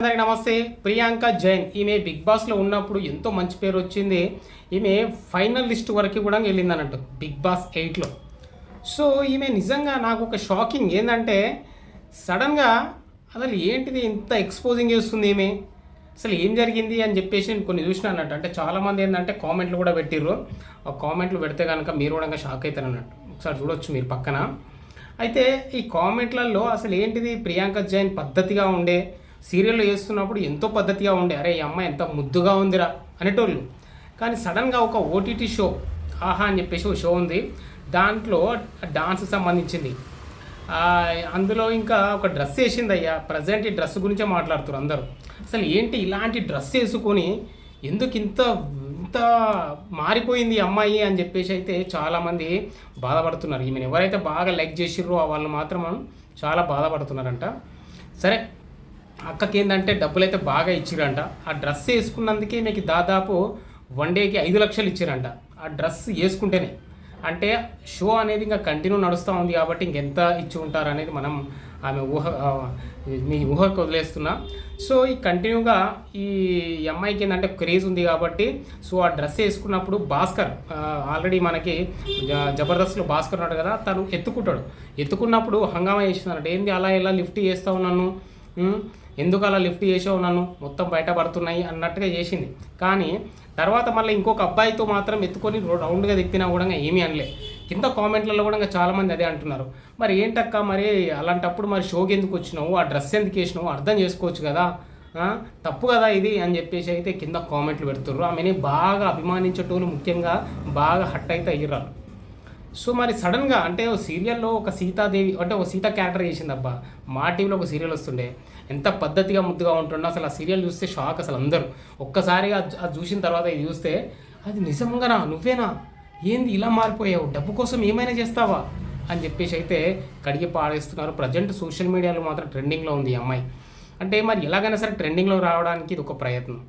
అందరికీ నమస్తే. ప్రియాంక జైన్. ఈమె బిగ్ బాస్లో ఉన్నప్పుడు ఎంతో మంచి పేరు వచ్చింది. ఈమె ఫైనల్ లిస్ట్ వరకు కూడా వెళ్ళింది అన్నట్టు బిగ్ బాస్ ఎయిట్లో సో ఈమె నిజంగా నాకు ఒక షాకింగ్ ఏంటంటే సడన్గా అసలు ఏంటిది ఇంత ఎక్స్పోజింగ్ చేస్తుంది ఈమె? అసలు ఏం జరిగింది అని చెప్పేసి నేను కొన్ని చూసిన అన్నట్టు. అంటే చాలామంది ఏంటంటే కామెంట్లు కూడా పెట్టిర్రు. ఆ కామెంట్లు పెడితే కనుక మీరు కూడా షాక్ అవుతారు అన్నట్టు. ఒకసారి చూడొచ్చు మీరు పక్కన. అయితే ఈ కామెంట్లలో అసలు ఏంటిది ప్రియాంక జైన్ పద్ధతిగా ఉండే సీరియల్లో వేస్తున్నప్పుడు ఎంతో పద్ధతిగా ఉండే అరే ఈ అమ్మాయి ఎంత ముద్దుగా ఉందిరా అనేటోళ్ళు. కానీ సడన్గా ఒక ఓటీటీ షో ఆహా అని చెప్పేసి ఒక షో ఉంది. దాంట్లో డాన్స్ సంబంధించింది. అందులో ఇంకా ఒక డ్రెస్ వేసింది అయ్యా ప్రజెంట్ ఈ డ్రెస్ గురించే మాట్లాడుతారు అందరూ. అసలు ఏంటి ఇలాంటి డ్రెస్ వేసుకొని ఎందుకు ఇంత ఇంత మారిపోయింది అమ్మాయి అని చెప్పేసి అయితే చాలామంది బాధపడుతున్నారు. ఈమెను ఎవరైతే బాగా లైక్ చేసిర్రో వాళ్ళు మాత్రం చాలా బాధపడుతున్నారంట. సరే అక్కకి ఏంటంటే డబ్బులు అయితే బాగా ఇచ్చిరంట. ఆ డ్రెస్ వేసుకున్నందుకే మీకు దాదాపు వన్ డేకి ఐదు లక్షలు ఇచ్చిరంట. ఆ డ్రెస్ వేసుకుంటేనే. అంటే షో అనేది ఇంకా కంటిన్యూ నడుస్తూ ఉంది కాబట్టి ఇంకెంత ఇచ్చి ఉంటారు అనేది మనం ఆమె ఊహ మీ ఊహకు వదిలేస్తున్నా. సో ఈ కంటిన్యూగా ఈ అమ్మాయికి ఏంటంటే క్రేజ్ ఉంది కాబట్టి సో ఆ డ్రెస్ వేసుకున్నప్పుడు భాస్కర్ ఆల్రెడీ మనకి జ- జబర్దస్త్లో భాస్కర్ ఉన్నాడు కదా తను ఎత్తుకుంటాడు. ఎత్తుకున్నప్పుడు హంగామా చేస్తున్నాడు ఏంది అలా ఇలా లిఫ్ట్ చేస్తావు నన్ను? ఎందుకు అలా లిఫ్ట్ చేసావు నన్ను? మొత్తం బయటపడుతున్నాయి అన్నట్టుగా చేసింది. కానీ తర్వాత మళ్ళీ ఇంకొక అబ్బాయితో మాత్రం ఎత్తుకొని రౌండ్గా తిప్పినా కూడా ఏమీ అనలే. కింద కామెంట్లలో కూడా చాలామంది అదే అంటున్నారు. మరి ఏంటక్క మరి అలాంటప్పుడు మరి షోకి ఎందుకు వచ్చినావు? ఆ డ్రెస్ ఎందుకు వేసినావు? అర్థం చేసుకోవచ్చు కదా? తప్పు కదా ఇది? అని చెప్పేసి అయితే కింద కామెంట్లు పెడుతుర్రు. ఆమెని బాగా అభిమానించేటోళ్ళు ముఖ్యంగా బాగా హట్ అయితే అయ్యారు సో మరి సడన్గా అంటే ఓ సీరియల్లో ఒక సీతాదేవి అంటే ఒక సీత క్యారెక్టర్ చేసింది అబ్బా మా టీవీలో ఒక సీరియల్ వస్తుండే. ఎంత పద్ధతిగా ముద్దుగా ఉంటుండో అసలు ఆ సీరియల్ చూస్తే షాక్ అసలు అందరూ. ఒక్కసారిగా అది చూసిన తర్వాత ఇది చూస్తే అది నిజంగానా? నువ్వేనా? ఏంది ఇలా మారిపోయావు? డబ్బు కోసం ఏమైనా చేస్తావా? అని చెప్పేసి అయితే కడిగి పాడేస్తున్నారు ప్రజెంట్ సోషల్ మీడియాలో మాత్రం ట్రెండింగ్లో ఉంది ఈ అమ్మాయి. అంటే మరి ఎలాగైనా సరే ట్రెండింగ్లో రావడానికి ఇది ఒక ప్రయత్నం.